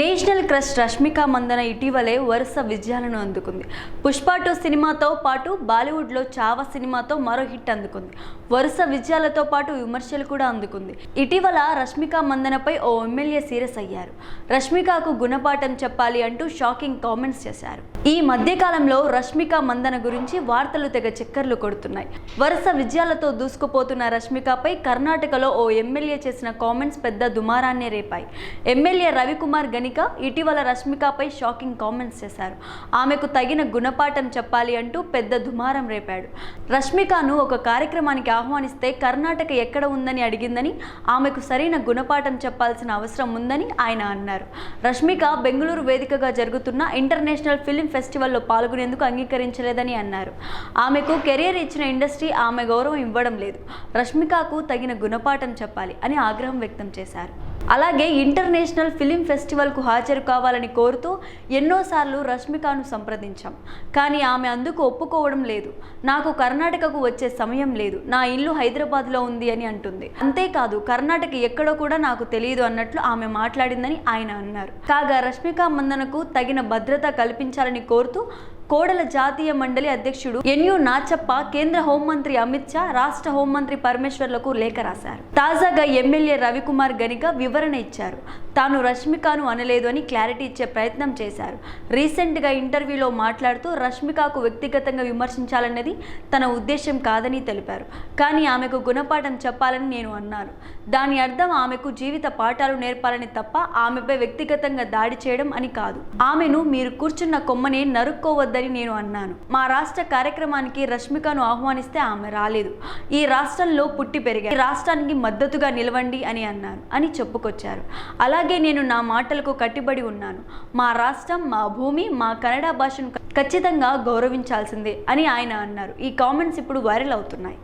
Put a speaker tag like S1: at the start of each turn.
S1: National crush Rashmika Mandanna ఇటీవలే వరుస విజయాలను అందుకుంది. పుష్ప టూ సినిమాతో పాటు బాలీవుడ్లో చావా సినిమాతో మరో హిట్ అందుకుంది. వరుస విజయాలతో పాటు విమర్శలు కూడా అందుకుంది. ఇటీవల రష్మిక మందనపై ఓ ఎమ్మెల్యే సీరియస్ అయ్యారు. రష్మికకు గుణపాఠం చెప్పాలి అంటూ షాకింగ్ కామెంట్స్ చేశారు. ఈ మధ్యకాలంలో రష్మిక మందన గురించి వార్తలు తెగ చక్కర్లు కొడుతున్నాయి. వరుస విజయాలతో దూసుకుపోతున్న రష్మికపై కర్ణాటకలో ఓ ఎమ్మెల్యే చేసిన కామెంట్స్ పెద్ద దుమారాన్నే రేపాయి. ఎమ్మెల్యే రవికుమార్ కనిక ఇటీవల రష్మికపై షాకింగ్ కామెంట్స్ చేశారు. ఆమెకు తగిన గుణపాఠం చెప్పాలి అంటూ పెద్ద దుమారం రేపాడు. రష్మికను ఒక కార్యక్రమానికి ఆహ్వానిస్తే కర్ణాటక ఎక్కడ ఉందని అడిగిందని ఆమెకు సరైన గుణపాఠం చెప్పాల్సిన అవసరం ఉందని ఆయన అన్నారు. రష్మిక బెంగళూరు వేదికగా జరుగుతున్న ఇంటర్నేషనల్ ఫిల్మ్ ఫెస్టివల్లో పాల్గొనేందుకు అంగీకరించలేదని అన్నారు. ఆమెకు కెరీర్ ఇచ్చిన ఇండస్ట్రీ ఆమె గౌరవం ఇవ్వడం లేదు. రష్మికకు తగిన గుణపాఠం చెప్పాలి అని ఆగ్రహం వ్యక్తం చేశారు. అలాగే ఇంటర్నేషనల్ ఫిలిం ఫెస్టివల్కు హాజరు కావాలని కోరుతూ ఎన్నోసార్లు రష్మికను సంప్రదించాం. కానీ ఆమె అందుకు ఒప్పుకోవడం లేదు. నాకు కర్ణాటకకు వచ్చే సమయం లేదు. నా ఇల్లు హైదరాబాద్లో ఉంది అని అంటుంది. అంతేకాదు కర్ణాటక ఎక్కడో కూడా నాకు తెలియదు అన్నట్లు ఆమె మాట్లాడిందని ఆయన అన్నారు. కాగా రష్మిక మందనకు తగిన భద్రత కల్పించాలని కోరుతూ కోడల జాతీయ మండలి అధ్యక్షుడు ఎన్యు నాచప్ప కేంద్ర హోంమంత్రి అమిత్ షా రాష్ట్ర హోంమంత్రి పరమేశ్వర్లకు లేఖ రాశారు. తాజాగా ఎమ్మెల్యే రవికుమార్ గనిక వివరణ ఇచ్చారు. తాను రష్మికను అనలేదు అని క్లారిటీ ఇచ్చే ప్రయత్నం చేశారు. రీసెంట్గా ఇంటర్వ్యూలో మాట్లాడుతూ రష్మికకు వ్యక్తిగతంగా విమర్శించాలన్నది తన ఉద్దేశం కాదని తెలిపారు. కానీ ఆమెకు గుణపాఠం చెప్పాలని నేను అన్నాను దాని అర్థం ఆమెకు జీవిత పాఠాలు నేర్పాలని తప్ప ఆమెపై వ్యక్తిగతంగా దాడి చేయడం అని కాదు. ఆమెను మీరు కూర్చున్న కొమ్మనే నరుక్కోవద్దని నేను అన్నాను. మా రాష్ట్ర కార్యక్రమానికి రష్మికను ఆహ్వానిస్తే ఆమె రాలేదు. ఈ రాష్ట్రంలో పుట్టి పెరిగారు. ఈ రాష్ట్రానికి మద్దతుగా నిలవండి అని అన్నాను అని చెప్పుకొచ్చారు. అలా అలాగే నేను నా మాటలకు కట్టుబడి ఉన్నాను. మా రాష్ట్రం మా భూమి మా కన్నడ భాషను ఖచ్చితంగా గౌరవించాల్సిందే అని ఆయన అన్నారు. ఈ కామెంట్స్ ఇప్పుడు వైరల్ అవుతున్నాయి.